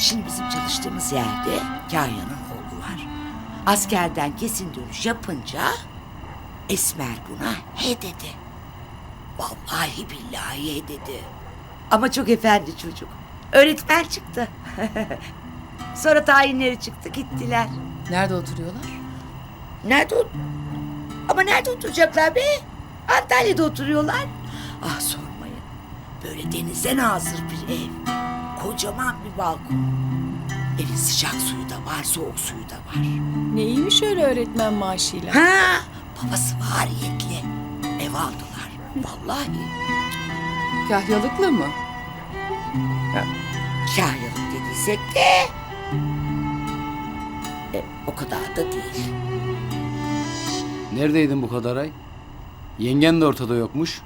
Şimdi bizim çalıştığımız yerde Kahya'nın oğlu var. Askerden kesin dönüş yapınca Esmer buna he dedi. Vallahi billahi he dedi. Ama çok efendi çocuk. Öğretmen çıktı. Sonra tayinleri çıktı gittiler. Nerede oturuyorlar? Nerede ot- Ama nerede oturacaklar be? Antalya'da oturuyorlar. Ah sormayın. Böyle denize nazır bir ev. Kocaman bir balkon. Evin sıcak suyu da var, soğuk suyu da var. Neymiş öyle öğretmen maaşıyla? Ha, babası variyetli. Ev aldılar. Vallahi. Kahyalıklı mı? Kahyalık dediysek de... E, o kadar da değil. Neredeydin bu kadar ay? Yengen de ortada yokmuş.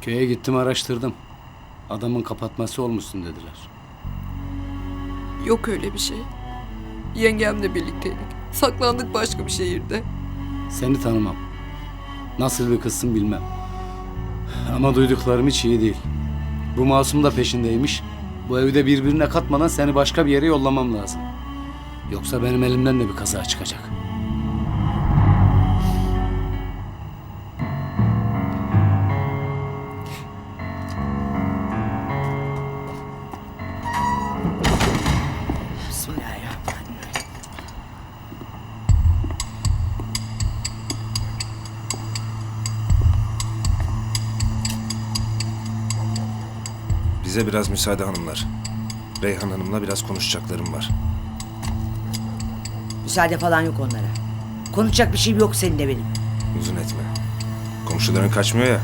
Köye gittim araştırdım. Adamın kapatması olmuşsun dediler. Yok öyle bir şey. Yengemle birlikteydik. Saklandık başka bir şehirde. Seni tanımam. Nasıl bir kızsın bilmem. Ama duyduklarım hiç iyi değil. Bu masum da peşindeymiş. Bu evde birbirine katmadan seni başka bir yere yollamam lazım. Yoksa benim elimden de bir kaza çıkacak. Bize biraz müsaade hanımlar. Reyhan Hanım'la biraz konuşacaklarım var. Müsaade falan yok onlara. Konuşacak bir şeyim yok seninle benim. Uzun etme. Komşuların kaçmıyor ya.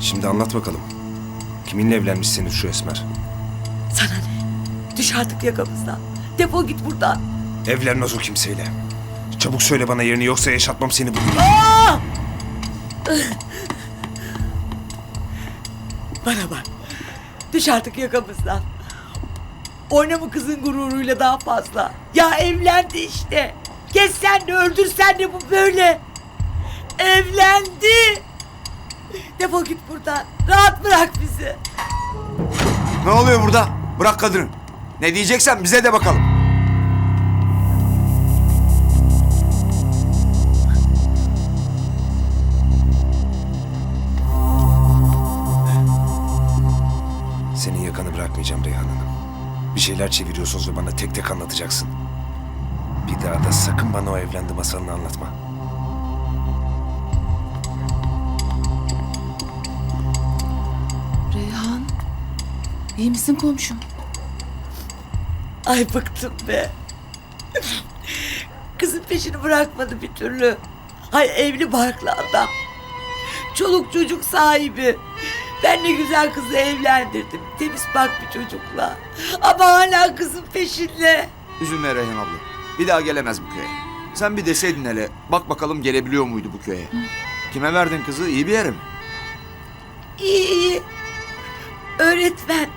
Şimdi anlat bakalım. Kiminle evlenmiş senin şu Esmer? Sana ne? Düş artık yakamızdan. Defol git buradan. Evlenmez o kimseyle. Çabuk söyle bana yerini yoksa yaşatmam seni bugün. Bana bak. Düş artık yakamızdan. Oynama kızın gururuyla daha fazla. Ya evlendi işte. Kessen de öldürsen de bu böyle. Evlendi. Defol git buradan. Rahat bırak bizi. Ne oluyor burada? Bırak kadını. Ne diyeceksen bize de bakalım. Bırakmayacağım Reyhan Hanım. Bir şeyler çeviriyorsunuz ve bana tek tek anlatacaksın. Bir daha da sakın bana o evlendi masalını anlatma. Reyhan. İyi misin komşum? Ay bıktım be. Kızın peşini bırakmadı bir türlü. Hay evli barklı adam. Çoluk çocuk sahibi. Ben ne güzel kızı evlendirdim. Temiz bak bir çocukla. Ama hala kızın peşinde. Üzülme Reyhan abla. Bir daha gelemez bu köye. Sen bir deseydin hele. Bak bakalım gelebiliyor muydu bu köye. Kime verdin kızı? İyi bir yere mi? İyi iyi. Öğretmen.